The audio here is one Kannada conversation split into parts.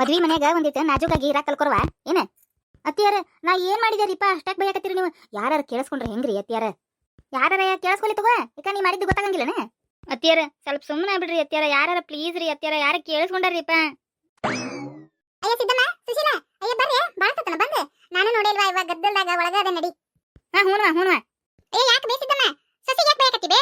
ಮದ್ವಿ ಮನ್ಯಾಗ ಒಂದಿಟ್ಟು ನಾಜೂಕಾಗಿ ಇರಾಕ್ ಕಲ್ಕೊರ್ವ ಏನ? ಅತ್ತಿಯಾರ ನಾ ಏನ್ ಮಾಡಿದ್ಯಾರಿಪ್ಪ? ಅಷ್ಟಾಕ್ ಬೈಯಾಕತ್ತೀರಿ ನೀವು. ಯಾರು ಕೇಳಿಸ್ಕೊಂಡ್ರೆ ಹೆಂಗ್ರಿ ಅತ್ತಿಯಾರ? ಯಾರ ಕೇಳಿಸ್ಕೊಲಿ ತಗೋ. ಈಗ ನೀ ಮಾಡಿದ್ದು ಗೊತ್ತಾಗಂಗಿಲ್ಲನ? ಅತ್ತಿಯಾರ ಸ್ವಲ್ಪ ಸುಮ್ಮನೆ ಬಿಡ್ರಿ ಅತ್ತಿಯಾರ. ಯಾರ ಪ್ಲೀಸ್ ರೀ ಅತ್ತಿಯಾರ. ಯಾರ ಕೇಳಿಸ್ಕೊಂಡಾರಿಪ್ಪ? ಅಯ್ಯ ಸಿದ್ದಮ್ಮ ಸುಶೀಲ ಅಯ್ಯ ಬರ್ರಿ. ಬಾಳ್ತತನ ಬಂದೆ. ನಾನು ನೋಡಿಲ್ವಾ ಇವಾಗ ಗದ್ದಲ್ದಾಗ ಒಳಗ ಅದ ನಡಿ. ಹಾ ಹೂನ್ವಾ ಹೂನ್ವಾ. ಅಯ್ಯ ಯಾಕೆ ಬೇಸಿದ್ದಮ್ಮ ಸಸಿಗೆ ಯಾಕೆ ಬೇಕತ್ತಿ ಬೇ?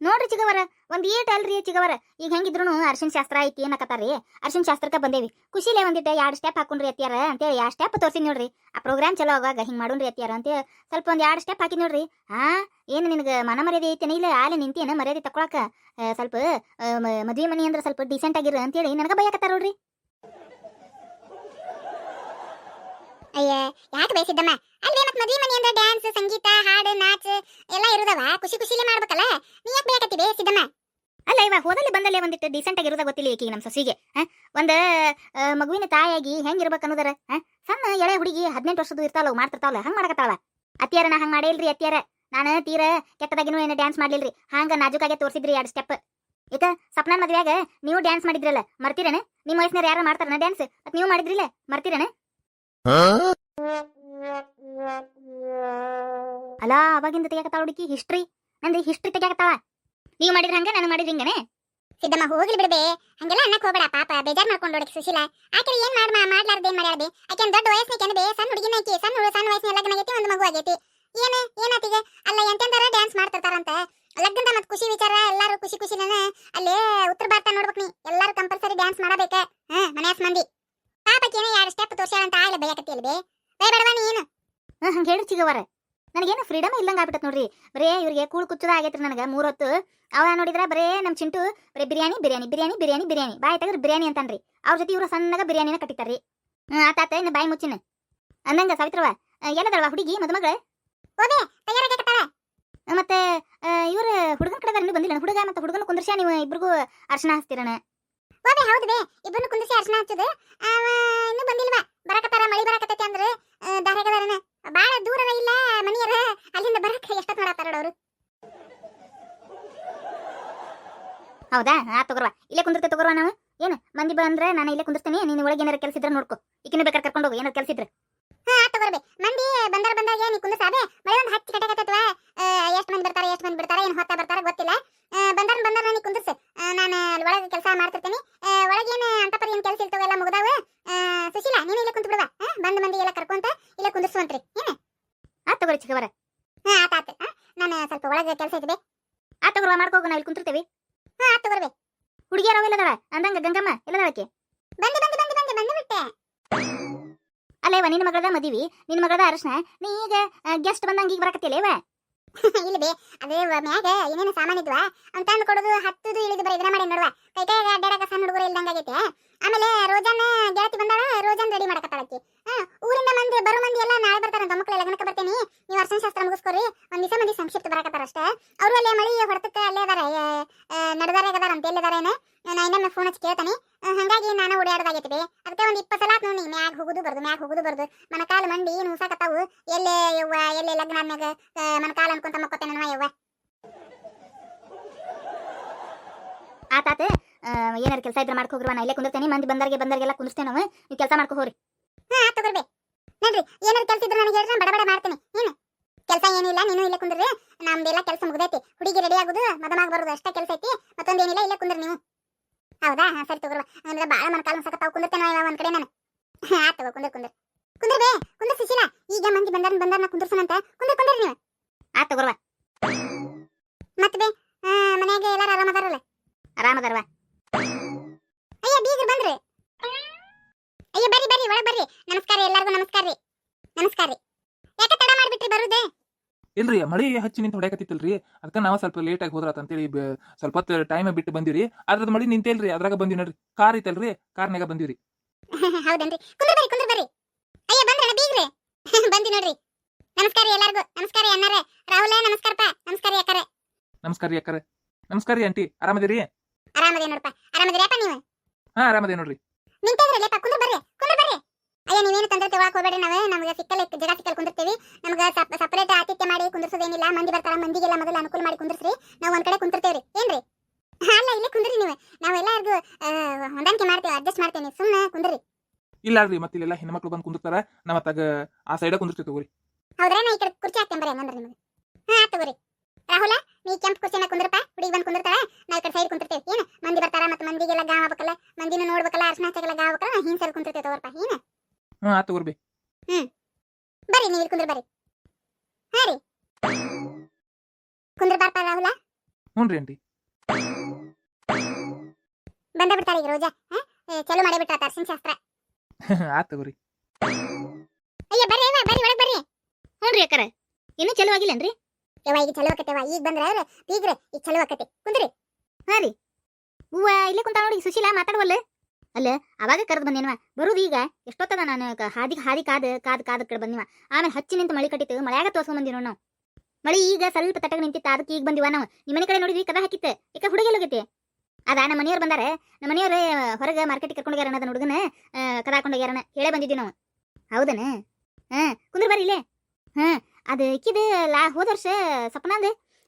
ನೋಡ್ರಿ ಚಿಗವರ ಒಂದ್ ಏಟ್ ಅಲ್ರಿ ಚಿಗವರ. ಈಗ ಹೆಂಗಿದ್ರು ಅರ್ಶಿನ ಶಾಸ್ತ್ರ ಐತಿ, ಏನಕತ್ತಾರ್ರಿ? ಅರ್ಶಿನ ಶಾಸ್ತ್ರಕ್ಕೆ ಬಂದೇವಿ. ಖುಷಿಲೇ ಒಂದಿಟ್ಟು ಎರಡು ಸ್ಟೆಪ್ ಹಾಕೊಂಡ್ರಿ ಅತ್ತಿಯಾರ ಅಂತೇಳಿ ಆ ಸ್ಟೆಪ್ ತೋರ್ಸಿದ್ ನೋಡ್ರಿ. ಆ ಪ್ರೋಗ್ರಾಮ್ ಚಲೋ ಆಗಾಗ ಹಿಂಗೆ ಮಾಡೋಣ್ರಿ ಅತ್ತಿಯಾರ ಅಂತ ಸ್ವಲ್ಪ ಒಂದು ಎರಡು ಸ್ಟೆಪ್ ಹಾಕಿ ನೋಡ್ರಿ. ಹಾ ಏನು ನಿನಗೆ ಮನ ಮರ್ಯಾದೆ ಐತೇನೆ ಇಲ್ಲ? ಆಲೆ ನಿಂತೇನ ಮರ್ಯಾದೆ ತಕೊಳಕ? ಸ್ವಲ್ಪ ಮದುವೆ ಮನೆ ಅಂದ್ರೆ ಸ್ವಲ್ಪ ಡಿಸೆಂಟ್ ಆಗಿರು ಅಂತೇಳಿ ನನಗೆ ಬೈಯಾಕತ್ತಾರ ನೋಡ್ರಿ. ಅಯ್ಯ, ಯಾಕೆ ಬಯಸಿದ್ದಮ್ಮ ಅಲ್ವೇ ಮತ್ತೆ ಮದುವೆ ಮನೆ ಅಂದ್ರೆ ಡ್ಯಾನ್ಸ್ ಸಂಗೀತ, ಹಾಡು, ನಾಚ್, ಎಲ್ಲ ಇರುದವ. ಖುಷಿ ಖುಷಿಲೇ ಮಾಡ್ಬೇಕಲ್ಲ ನೀ ಯಾಕೆ ಬೇಕತ್ತಿ ಬೇ ಸಿದ್ದಮ್ಮ ಅಲ್ಲ ಇವಾಗ ಹೋದಲ್ಲಿ ಬಂದಲ್ಲೇ ಒಂದಿಟ್ಟು ಡಿಸೆಂಟ್ ಆಗಿರೋದ ಗೊತ್ತಿಲ್ಲ ಈಕಿ ನಮ್ಮ ಸೊಸಿಗೆ ಒಂದು ಮಗುವಿನ ತಾಯಿಯಾಗಿ ಹೆಂಗಿರ್ಬೇಕು ಅನ್ನೋದರ ಸಣ್ಣ ಎಳೆ ಹುಡುಗಿ ಹದಿನೆಂಟು ವರ್ಷದ್ದು ಇರ್ತಾವಲ್ಲ ಮಾಡ್ತಿರ್ತಾವಲ್ಲ ಹಂಗ್ ಮಾಡಕತ್ತಾಳ? ಅತ್ತಿಯಾರ ನಾ ಹಂಗ್ ಮಾಡಿಲ್ರಿ ಅತ್ತಿಯಾರ? ನಾನು ತೀರ ಕೆಟ್ಟದಾಗಿನೂ ಏನು ಡ್ಯಾನ್ಸ್ ಮಾಡ್ಲಿಲ್ರಿ, ಹಂಗ ನಾಜುಕಾಗೆ ತೋರಿಸಿದ್ರಿ ಎರಡು ಸ್ಟೆಪ್ ಈಗ ಸಪ್ನ ಮದ್ವೆಯಾಗ ನೀವು ಡ್ಯಾನ್ಸ್ ಮಾಡಿದ್ರಲ್ಲ, ಮರ್ತಿರೇನೆ? ನಿಮ್ಮ ವಯಸ್ಸಿನಾರ ಯಾರು ಮಾಡ್ತಾರನ ಡ್ಯಾನ್ಸ್ ಅದ್ ನೀವು ಮಾಡಿದ್ರಿಲ್ಲ, ಮರ್ತಿರೇನೆ? ಅಲ್ಲ ಅವಾಗಿಂದ ತೆಗಿಯಕತ್ತಾಳ ಹುಡುಕಿ ಹಿಸ್ಟ್ರಿ ನಂದು ಹಿಸ್ಟ್ರಿ ತೆಗಿಯಕತ್ತಾಳ? ನೀವು ಮಾಡಿದ್ರ ಹಂಗ ನಾನು ಮಾಡಿದ್ರೆ ಹಿಂಗನೆ? ಸಿದ್ದಮ್ಮ, ಹೋಗ್ಲಿ ಬಿಡದೆ ಹಂಗೆಲ್ಲ ಅನ್ನಕ್ಕೆ ಹೋಗಬೇಡ, ಪಾಪ. ಬೇಜಾರ್ ಮಾಡ್ಕೊಂಡು ನೋಡಕ್ ಸುಶೀಲ. ಆಕೆ ಏನ್ ಮಾಡ್ ಮಾಡ್ಲಾರ್ದೇನ್ ಮಾಡ್ಯಾಳ್ಬೇ ಆಕೆ ದೊಡ್ಡ ವಯಸ್ಸಿನ ಬೇ. ಸಣ್ಣ ಹುಡುಗಿನ ಆಕಿ. ಸಣ್ಣ ಸಣ್ಣ ವಯಸ್ಸಿನ ಲಗ್ನ ಆಗೈತಿ, ಒಂದು ಮಗು ಆಗೈತಿ. ಏನ, ಏನಾತಿಗೆ? ಅಲ್ಲ ಎಂತೆಂದಾರ ಡ್ಯಾನ್ಸ್ ಮಾಡ್ತಿರ್ತಾರಂತ. ಲಗ್ನದ ಮತ್ತೆ ಖುಷಿ ವಿಚಾರ, ಎಲ್ಲರೂ ಖುಷಿ ಖುಷಿನ ಅಲ್ಲಿ ಉತ್ತರ ಭಾರತ ನೋಡ್ಬೇಕು ನೀ. ಎಲ್ಲರೂ ಕಂಪಲ್ಸರಿ ಡ್ಯಾನ್ಸ್ ಮಾಡಬೇಕ. ಹಾ, ಮನ್ಯಾಸ್ ಮಂದಿ. ಪಾಪಕ್ಕೇನೆ ಎರಡು ಸ್ಟೆಪ್ ತೋರ್ಸ್ಯಾಳಂತ ಅಂತ ಆಗ್ಲೇ ಬೇ. ಬೇ ಬೇಡವಾ ನೀನು ಹಂಗೆ ಹೇಳಿ ಚಿಗವರ ನನಗೇನು ಫ್ರೀಡಮ್ ಇಲ್ಲಂಗ ಆಗ್ಬಿಟ್ಟತ್ ನೋಡ್ರಿ. ಬರೇ ಇವ್ರಿಗೆ ಕೂಳು ಕುಚ್ಚದ ಆಗೈತ್ರಿ ನನಗೆ ಮೂರೊತ್ತು. ಅವ ನೋಡಿದ್ರೆ ಬರೇ ನಮ್ಮ ಚಿಂಟು ಬರೇ ಬಿರಿಯಾನಿ ಬಿರಿಯಾನಿ ಬಿರಿಯಾನಿ ಬಿರಿಯಾನಿ ಬಿರಿಯಾನಿ. ಬಾಯಿ ತೆಗೆದ್ರೆ ಬಿರಿಯಾನಿ ಅಂತಾನ್ರಿ. ಅವ್ರ ಜೊತೆ ಇವ್ರು ಸಣ್ಣಗ ಬಿರಿಯಾನಿನ ಕಟ್ಟಿತಾರ್ರಿ. ಹ್ಞೂ ಆತಾತ ಇನ್ನು ಬಾಯಿ ಮುಚ್ಚಿನ. ಅಂದಂಗ ಸಾವಿತ್ರವ ಎಲ್ಲದಳವ ಹುಡುಗಿ, ಮದುಮಗಳ? ಹೋದೆ ತಯಾರಾಗಕತ್ತಾಳ ಮತ್ತೆ ಇವ್ರ ಹುಡುಗನ ಕಡೆ ಇನ್ನೂ ಬಂದಿಲ್ಲ ಹುಡುಗ ಮತ್ತೆ ಹುಡುಗನ ಕುಂದ್ರಸ್ಯ ನೀವು ಇಬ್ರಿಗೂ ಅರ್ಶನ ಹಚ್ತಿರಣ ಹೋದೆ ಹೌದು ಬೇ. ಇಬ್ಬರನ್ನು ಕುಂದಿಸಿ ಅರ್ಶನ ಹಚ್ಚದು. ಇನ್ನೂ ಬಂದಿಲ್ವಾ? ಬರಕತ್ತಾರ, ಮಳಿ ಬರಕತ್ತೈತಿ ಅಂದ್ರೆ ದಾರಿಗದಾರನ ಬಾಳ ದೂರ ಇಲ್ಲ ಮನಿಯರ. ಅಲ್ಲಿಂದ ಬರಕ್ಕೆ ಎಷ್ಟೊತ್ತು ಮಾಡತ್ತಾರ ಅವರು. ಹೌದಾ? ಆ ತಗೋರ್ವ. ಇಲ್ಲೇ ಕುಂದಿರ್ತೆ ತಗೋರ್ವ ನಾವು. ಏನು? ಮಂದಿ ಬಂದ್ರೆ ನಾನು ಇಲ್ಲೇ ಕುಂದಿರ್ತೀನಿ. ನೀನು ಒಳಗೆ ಏನಾರ ಕೆಲಸ ಇದ್ರೆ ನೋಡ್ಕೊ. ಈಕಿನ ಬೇಕಾದ್ರೆ ಕರ್ಕೊಂಡು ಹೋಗು. ಏನಾರ ಕೆಲಸ ಇದ್ರೆ. ಹಾ ತಗೋರ್ಬೆ ಮಂದಿ ಬಂದಾರ ಬಂದಾಗ ನೀ ಕುಂದಿಸಾಬೆ ಮಳೆ ಒಂದು ಹಚ್ಚಿ ಕಟಕತ್ತತ್ವ ಎಷ್ಟು ಮಂದಿ ಬರ್ತಾರೆ ಎಷ್ಟು ಮಂದಿ ಬಿಡ್ತಾರೆ ಏನು ಹೊತ್ತ ಬರ್ತಾರ ಗೊತ್ತಿಲ್ಲ ಬಂದಾರ ಬಂದಾರ ನೀ ಕುಂದಿಸ್ ನಾನು ಅಲ್ಲಿ ಒಳಗೆ ಕೆಲಸ ಮಾಡ್ತಿರ್ತೀನಿ ಆ, ಒಳಗೇನು ಅಂತಪರಿ ಏನು ಕೆಲಸ ಇರ್ತವೆ ಎಲ್ಲ ಮುಗ್ದಾವ ಆ, ಸುಶೀಲಾ ನೀನು ಇಲ್ಲೇ ಕುಂತು ಬಿಡುವ ಬಂದ ಮಂದಿ ಎಲ್ಲ ಕರ್ಕೊಂತ ಇಲ್ಲೇ ಕುಂದಿಸುವಂತ್ರಿ ಏನು ಆ ತಗೋರಿ ಚಿಕ್ಕವರ ಹಾ ಆತ ಆತ. ನಾನು ಸ್ವಲ್ಪ ಒಳಗೆ ಕೆಲಸ ಐತೆ ಆ ತಗೋರ್ವ ಮಾಡ್ಕೋಗು ನಾವು ಇಲ್ಲಿ ಕುಂತಿರ್ತೀವಿ. ಹಾ, ಆತ ತಗೋರ್ಬೆ ಹುಡುಗಿಯರ ಇಲ್ಲದವ ಅಂದಂಗ ಗಂಗಮ್ಮ ಇಲ್ಲದಳಕ್ಕೆ ಬಂದೆ ಬಂದೆ ಬಂದೆ ಬಂದೆ ಬಂದೆ ಬಿಟ್ಟೆ. ಅಲ್ಲೇವ ನಿನ್ನ ಮಗಳದ ಮದಿವಿ, ನಿನ್ನ ಮಗಳದ ಅರಶನ, ನೀ ಈಗ ಗೆಸ್ಟ್ ಬಂದಂಗ ಈಗ ಬರಕತ್ತಿಲ್ಲ ಇವ ಇಲ್ಲ ಬೇ, ಅದೇ ಮ್ಯಾಗ ಏನೇನು ಸಾಮಾನು ಇದ್ವಾ ಅಂತ ತಂದು ಕೊಡೋದು, ಹತ್ತದು, ಇಳಿದು ಬರೀ ಇದನ್ನ ಮಾಡಿ ನೋಡುವ. ಕೈ ಕೈ, ಅಡ್ಡಾಡಕ ಸಣ್ಣ ಹುಡುಗರು ಇಲ್ದಂಗ ಆಗೈತೆ. ಆಮೇಲೆ ರೋಜನ್ ಗೆಳತಿ ಬಂದಾಳ, ರೋಜನ್ ರೆಡಿ ಮಾಡಕತ್ತಾಳಕ್ಕೆ ಊರಿಂದ ಮಂದಿ ಬರೋ ಮಂದಿ ಎಲ್ಲ ನಾಳೆ ಬರ್ತಾರ ಮಕ್ಕಳು ಲಗ್ನಕ್ಕೆ ಅರ್ಶನ ಶಾಸ್ತ್ರ ಮುಗಿಸ್ಕೊರಿ. ಒಂದ್ ದಿವಸ ಮಂದಿ ಸಂಕ್ಷಿಪ್ತ ಬರಕತ್ತಾರ ಅಷ್ಟೇ. ಅವರು ಅಲ್ಲೇ ಮಳಿ ಹೊಡೆತಕ್ಕೆ ಅಲ್ಲೇ ಅದಾರ ನಡೆದಾರೆ ಅದಾರ ಅಂತ ಎಲ್ಲಿದಾರೇನ ನಾ ಇನ್ನೊಮ್ಮೆ ಫೋನ್ ಹಚ್ಚಿ ಕೇಳ್ತಾನೆ. ಹಂಗಾಗಿ ನಾನು ಓಡಾಡೋದಾಗೈತಿ ಅದಕ್ಕೆ ಒಂದು ಇಪ್ಪತ್ತು ಸಲ ಆತ್ ನೋಡಿ ಮ್ಯಾಗ ಹೋಗುದು ಬರ್ದು ಮ್ಯಾಗ ಹೋಗುದು ಬರ್ದು. ಮನಕಾಲ ಮಂಡಿ ನುಸಾಕತ್ತಾವು ಎಲ್ಲೇ ಯವ್ವ ಎಲ್ಲೇ ಲಗ್ನ ಆದ್ಮ್ಯಾಗ ಮನಕಾಲ ಅನ್ಕೊಂತ ಮಕ್ಕೋತೇನೆ ನಾನು ಯವ್ವ. ಆತಾತ ಏನಾರ ಕೆಲಸ ಇದ್ರೆ ಮಾಡ್ಕೊ ಹೋಗ್ರವ ನಾ ಇಲ್ಲೇ ಕುಂದಿರ್ತೇನೆ. ಮಂದಿ ಬಂದರ್ಗೆ ಬಂದರಿಗೆಲ್ಲ ಕುಂದಿರ್ತೇನೆ ನಾವು. ನೀವು ಕೆಲಸ ಮಾಡ್ಕೊ ಹೋಗ್ರಿ. ಹಾ ತಗೋರ್ಬೆ ನೋಡ್ರಿ ಏನಾದ್ರು ಕೆಲಸ ಇದ್ರೆ ನನಗೆ ಹೇಳ್ರಿ ಬಡ ಬಡ ಮಾಡ್ತೀನಿ. ಏನು? ಕೆಲಸ ಏನಿಲ್ಲ ನೀನು ಇಲ್ಲೇ ಕುಂದ್ರಿ ನಮ್ದೆಲ್ಲ ಕೆಲಸ ಮುಗ್ದೈತಿ. ಹುಡುಗಿ ರೆಡಿ ಆಗುದು ಮದಮಾಗ ಬರೋದು ಅಷ್ಟೇ ಕೆಲಸ ಐತಿ. ಮತ್ತೊಂದೇನಿಲ್ಲ ಇಲ್ಲೇ ಕುಂದ್ರಿ ನೀವು. ಹೌದಾ? ಹಾ ಸರಿ ತಗೋರ್ವ ಅಂದ್ರೆ ಬಾಳ ಮನಕಾಲ ಸಕತ್ತಾವ್ ಕುಂದಿರ್ತೇನೆ ಒಂದ್ ಕಡೆ ನಾನು. ಹಾ ತಗೋ ಕುಂದ್ರ ಕುಂದ್ರ. ಬೇ ಕುಂದ್ರ ಸುಶೀಲ. ಈಗ ಮಂದಿ ಬಂದಾರ ಬಂದಾರ ಕುಂದ್ರಸನಂತ ಕುಂದ್ರ ಕುಂದ್ರಿ ನೀವು. ಆ ತಗೋರ್ವ ಮತ್ತೆ ಬೇ ಆ, ಮನ್ಯಾಗ ಎಲ್ಲಾರು ಆರಾಮದಾರಲ್ಲ ಆರಾಮದರ್ವ ಅಯ್ಯ ಬೀಗ್ರು ಬಂದ್ರಿ ಅಯ್ಯ ಬರ್ರಿ ಬರ್ರಿ ಒಳಗ್ ಬರ್ರಿ ನಮಸ್ಕಾರ ಎಲ್ಲಾರ್ಗೂ ನಮಸ್ಕಾರ ರೀ ನಮಸ್ಕಾರ ರೀ ಯಾಕೆ ತಡ ಮಾಡ್ಬಿಟ್ರಿ ಬರುದೇ ಇಲ್ರಿ ಮಳಿ ಹಚ್ಚಿ ನಿಂತು ಹೊಡ್ಯಾಕತ್ತಿತ್ತಲ್ರಿ. ಅದಕ್ಕೆ ನಾವು ಸ್ವಲ್ಪ ಲೇಟ್ ಆಗಿ ಹೋದ್ರಾತ ಅಂತೇಳಿ ಸ್ವಲ್ಪ ಹೊತ್ತು ಟೈಮ್ ಬಿಟ್ಟು ಬಂದಿವ್ರಿ. ಅದ್ರದ್ದು ಮಳಿ ನಿಂತೇಲ್ರಿ ಅದ್ರಾಗ ಬಂದಿವಿ ನೋಡ್ರಿ. ಕಾರ್ ಐತಲ್ರಿ ಕಾರ್ನಾಗ ಬಂದಿವ್ರಿ. ಹೌದನ್ರಿ? ಕುಂದ್ರ ಬರ್ರಿ ಕುಂದ್ರ ಬರ್ರಿ ಅಯ್ಯ ಬಂದ್ರಣ ಬೀಗ್ರೆ. ಬಂದಿ ನೋಡ್ರಿ. ನಮಸ್ಕಾರ ರೀ ಎಲ್ಲಾರ್ಗೂ. ನಮಸ್ಕಾರ ಅಣ್ಣಾರೆ. ರಾಹುಲ ನಮಸ್ಕಾರಪ್ಪ. ನಮಸ್ಕಾರ ರೀ ಅಕ್ಕರೆ. ನಮಸ್ಕಾರ ನಮಸ್ಕಾರ ರೀ ಆಂಟಿ. ಆರಾಮದಿರಿ? ಆರಾಮದೇ ನೋಡಪ್ಪ ಆರಾಮದಿರಪ್ಪ ನೀವು? ಹಾ ಆರಾಮದೇ ನೋಡ್ರಿ. ನಿಂತಿದ್ರಲ್ಲಪ್ಪ ಕುಂದ್ರ ಬರ್ರಿ ಕುಂದ್ರ ಬರ್ರಿ. ಅಯ್ಯ ನೀವೇನು ತೊಂದರೆ ತಗೊಳಕ್ ಹೋಗ್ಬೇಡಿ ನಾವು. ನಮಗೆ ಸಿಕ್ಕಲ್ಲ ಜಗ ಸಿಕ್ಕಲ್ ಕುಂದಿರ್ತೀವಿ. ನಮ್ಗೆ ಸಪರೇಟ್ ಆತಿಥ್ಯ ಕುಂದ್ರಸೋದೇನಿಲ್ಲ ಮಂದಿ ಬರ್ತಾರ ಮಂದಿಗೆಲ್ಲ ಮೊದಲು ಅನುಕೂಲ ಮಾಡಿ ಕುಂದ್ರಿಸ್ರಿ. ನಾವು ಒಂದ್ ಕಡೆ ಕುಂತಿರ್ತೇವ್ರಿ. ಏನ್ರಿ? ಅಲ್ಲ ಇಲ್ಲೇ ಕುಂದ್ರಿ ನೀವು. ನಾವೆಲ್ಲರಿಗೂ ಹೊಂದಾಣಿಕೆ ಮಾಡ್ತೇವೆ ಅಡ್ಜಸ್ಟ್ ಮಾಡ್ತೇನೆ. ಸುಮ್ಮನೆ ಕುಂದ್ರಿ. ಇಲ್ಲ ಅಲ್ರಿ ಮತ್ತೆ ಇಲ್ಲೆಲ್ಲ ಹೆಣ್ಮಕ್ಳು ಬಂದು ಕುಂದಿರ್ತಾರ ನಮ್ಮ ತಗ ಆ ಸೈಡ ಕುಂದಿರ್ತೀವಿ ತಗೋರಿ. ಹೌದ್ರಾ? ನಾ ಈ ಕಡೆ ಕುರ್ಚಿ ಹಾಕ್ತೇನೆ ಬರ್ರಿ ಹಂಗಂದ್ರೆ ನಿಮಗೆ. ಹಾ ತಗೋರಿ. ರಾಹುಲ ನೀ ಕೆಂಪು ಕುರ್ಚಿನ ಕುಂದ್ರಪ್ಪ ಹುಡುಗಿ ಬಂದು ಕುಂದಿರ್ತಾಳ ನಾ ಈ ಕಡೆ ಸೈಡ್ ಕುಂತಿರ್ತೇವೆ ಏನ? ಮಂದಿ ಬರ್ತಾರ ಮತ್ತೆ ಮಂದಿಗೆಲ್ಲ ಗಾವ ಆಗ್ಬೇಕಲ್ಲ ಮಂದಿನ ನೋಡ್ಬೇಕಲ್ಲ ಅರ್ಶನ ಹಚ್ಚಕ್ಕೆಲ್ಲ ಗಾವ ಆಗ್ಬೇಕಲ್ಲ ಹಿಂಗ್ ಸೈಡ್ ಕುಂತಿರ್ತೇವೆ ತಗೋರಪ್ಪ ಏನ? ಹಾ ತಗೋರಿ ಹ್ಮ್. ಬರ್ರಿ ನೀವು ಇಲ್ಲಿ ಕುಂದ್ರ ಬರ್ರಿ ಹಾ ರೀ. ಕುಂದ್ರ ಬಾರಪ್ಪ ರಾಹುಲ? ಆಂಟಿ. ಬಂದ ಬಿಡ್ತಾರ ಈಗ ರೋಜಾ ಚಲೋ ಮಾಡೇ ಶಾಸ್ತ್ರ. ಆತ್ ತಗೋರಿ. ಅಯ್ಯ ಬರ್ರಿ ಬರ್ರಿ ಒಳಗ್ ಬರ್ರಿ. ಅಕ್ಕಾರ ಇನ್ನೂ ಚಲೋ ಆಗಿಲ್ಲನ್ರಿ? ಯವ್ವ ಈಗ ಚಲೋ ಆಕತ್ತೇವ ಈಗ ಬಂದ್ರ ಅವ್ರ ಈಗ ಚಲೋ ಆಕತಿ ಕುಂದ್ರಿ. ಹಾ ರೀ. ಹೂವ ಇಲ್ಲೇ ಕುಂತ ನೋಡಿ ಸುಶೀಲಾ ಮಾತಾಡುವಲ್ಲ. ಅಲ್ಲ ಅವಾಗ ಕರೆದು ಬಂದೇನವ ಬರುದು ಈಗ ಎಷ್ಟೊತ್ತದ ನಾನು ಹಾದಿ ಹಾದಿ ಕಾದ ಕಾದ ಕಾದ ಕಡೆ ಬಂದಿವ. ಆಮೇಲೆ ಹಚ್ಚಿ ನಿಂತು ಮಳಿ ಕಟ್ಟಿತ್ತು ಮಳೆಯಾಗ ತೋರ್ಸ್ಕೊಂಡ್ ಬಂದಿರೋಣ ನಾವು. ಮಳಿ ಈಗ ಸ್ವಲ್ಪ ತಟಗ ನಿಂತಿತ್ತ, ಅದಕ್ಕೆ ಈಗ ಬಂದಿವ ನಾವು. ನಿಮ್ಮ ಮನೆ ಕಡೆ ನೋಡಿದ್ವಿ, ಕದ ಹಾಕಿತ್ತು. ಈಗ ಹುಡುಗಿ ಹೋಗೈತಿ? ಅದ, ನಮ್ಮ ಮನೆಯವ್ರು ಬಂದಾರೆ. ನಮ್ಮ ಮನೆಯವ್ರು ಹೊರಗೆ ಮಾರ್ಕೆಟಿಗೆ ಕರ್ಕೊಂಡು ಹೋಗ್ಯಾರ ಅನ್ನೋದನ್ನ ಹುಡುಗನ? ಕದ ಹಾಕೊಂಡು ಹೋಗ್ಯಾರನ? ಹೇಳೇ ಬಂದಿದ್ವಿ ನಾವು. ಹೌದನ? ಹಾ, ಕುಂದ್ರ ಬರ್ರಿ ಇಲ್ಲೇ. ಹಾ, ಅದು ಇಕ್ಕಿದ ಲಾ, ಹೋದ ವರ್ಷ ಸಪನಾಂದ.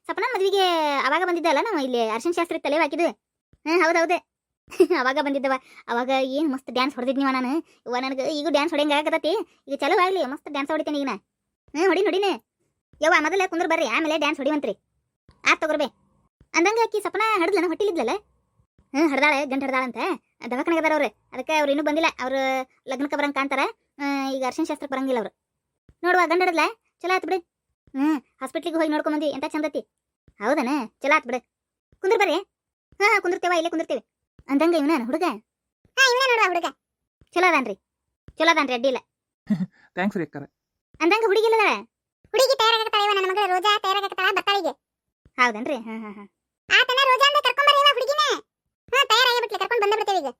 ಸಪನಾನ್ ಮದ್ವಿಗೆ ಅವಾಗ ಬಂದಿದ್ದಲ್ಲ ನಾವು ಇಲ್ಲಿ, ಅರ್ಶನ್ ಶಾಸ್ತ್ರ ತಲೆ ಹಾಕಿದ್ದು. ಹೌದು ಹೌದು ಅವಾಗ ಬಂದಿದ್ದವ. ಅವಾಗ ಏನು ಮಸ್ತ್ ಡ್ಯಾನ್ಸ್ ಹೊಡೆದಿದ್ನಿವ ನಾನು. ಇವ ನನಗೆ ಈಗ ಡ್ಯಾನ್ಸ್ ಹೊಡೆಯಂಗ ಆಗತತಿ ಈಗ ಚಲೋ ಆಗ್ಲಿ, ಮಸ್ತ್ ಡ್ಯಾನ್ಸ್ ಹೊಡಿತೇನೆ ಈಗ ನಾ ಹ್ಞೂ ಹೊಡಿನ್ ಹೊಡಿನೆ. ಯವ್ವ ಮೊದಲ ಕುಂದ್ರ ಬರ್ರಿ ಆಮೇಲೆ ಡ್ಯಾನ್ಸ್ ಹೊಡಿವಂತ್ರಿ. ಆತ್ ತಗೋರ್ಬೆ ಅಂದಂಗ ಆಕಿ ಸಪನ ಹಡ್ದಲನ ಹೊಟ್ಟಿಲಿದ್ಲಲ್ಲ ಹ್ಞೂ ಹಡ್ದಾಳೆ ಗಂಟು ಹಡ್ದಾಳಂತೆ. ದವಾಖಾನೆಗೆ ಅದಾರ ಅವ್ರು ಅದಕ್ಕೆ ಅವ್ರು ಇನ್ನೂ ಬಂದಿಲ್ಲ. ಅವ್ರು ಲಗ್ನಕ್ಕೆ ಬರಂಗ್ ಕಾಣ್ತಾರ. ಈಗ ಅರ್ಶಿನ ಶಾಸ್ತ್ರ ಬರಂಗಿಲ್ಲ ಅವ್ರು. ನೋಡುವ ಗಂಡ ಹಡದ್ಲ? ಚಲೋ ಆತ್ ಬಿಡಿ. ಹ್ಞೂ ಹಾಸ್ಪಿಟ್ಲಿಗೆ ಹೋಗಿ ನೋಡ್ಕೊಂಡ್ ಬಂದಿ. ಎಂತ ಚಂದತಿ? ಹೌದನ? ಚಲೋ ಆತ್ ಬಿಡು. ಕುಂದ್ರ ಬರ್ರಿ. ಹಾ ಹಾ ಕುಂದಿರ್ತೇವ ಇಲ್ಲೇ ಕುಂದಿರ್ತೇವೆ. ಅಂದಂಗ ಇವನ ಹುಡುಗ? ಹಾ ಇವನ ನೋಡುವ ಹುಡುಗ. ಚಲೋ ಅದಾನ್ರಿ. ಚಲೋ ಅದಾನ್ರಿ ಅಡ್ಡಿ ಇಲ್ಲ ಥ್ಯಾಂಕ್ಸ್ ರೀ ಅಕ್ಕಾರ. ಅಂದಂಗ ಹುಡುಗಿ ಇಲ್ಲದ ಹುಡುಗಿ ಇವ ನನ್ನ ಮಗಳು ರೋಜಾ ತಯಾರಾಗತ್ತಾಳ ಬರ್ತಾಳಿಗೆ. ಹೌದನ್ರಿ? ಹಾ ಹಾ ಹಾ. ಆತನ ರೋಜಾ ಅಂತ ಕರ್ಕೊಂಡ್ ಬರ್ರಿ ಇವ ಹುಡುಗಿನ. ಹಾ ತಯಾರಾಗಿ ಬಿಟ್ಲಿ ಕರ್ಕೊಂಡ್ ಬಂದ ಬಿಡ್ತೇವೆ ಈಗ